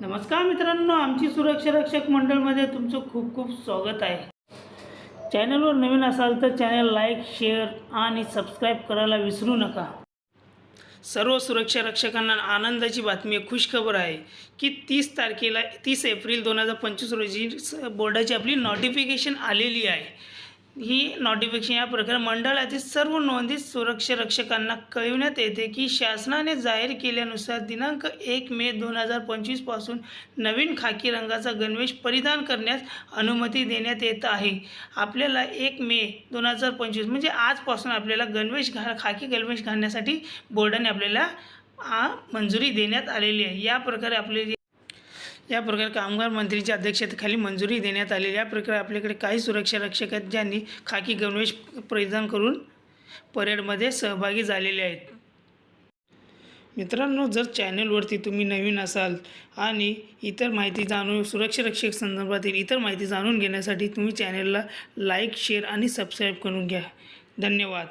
नमस्कार मित्रांनो आमची सुरक्षा रक्षक मंडळमध्ये तुमचं खूप खूप स्वागत आहे. चॅनलवर नवीन असाल तर चॅनल लाईक शेअर आणि सबस्क्राईब करायला विसरू नका. सर्व सुरक्षा रक्षकांना आनंदाची बातमी खुश खुशखबर आहे की तीस तारखेला तीस एप्रिल दोन हजार पंचवीस रोजी स- बोर्डाची आपली नोटिफिकेशन आलेली आहे. ही नोटिफिकेशन या प्रकारे मंडळातील सर्व नोंदी सुरक्षा रक्षकांना कळविण्यात येते की शासनाने जाहीर केल्यानुसार दिनांक एक मे दोन हजार पंचवीसपासून नवीन खाकी रंगाचा गणवेश परिधान करण्यास अनुमती देण्यात येत आहे. आपल्याला एक मे दोन हजार पंचवीस म्हणजे आजपासून आपल्याला गणवेश घा खाकी गणवेश घालण्यासाठी बोर्डाने आपल्याला आ, मंजुरी देण्यात आलेली आहे. या प्रकारे आपले जे या प्रकारे कामगार मंत्रीच्या अध्यक्षतेखाली मंजुरी देण्यात आलेली या प्रकारे आपल्याकडे काही सुरक्षा रक्षक आहेत ज्यांनी खाकी गणवेश परिधान करून परेडमध्ये सहभागी झालेले आहेत. मित्रांनो जर चॅनलवरती तुम्ही नवीन असाल आणि इतर माहिती जाणून सुरक्षा रक्षक संदर्भातील इतर माहिती जाणून घेण्यासाठी तुम्ही चॅनलला लाईक शेअर आणि सबस्क्राईब करून घ्या. धन्यवाद.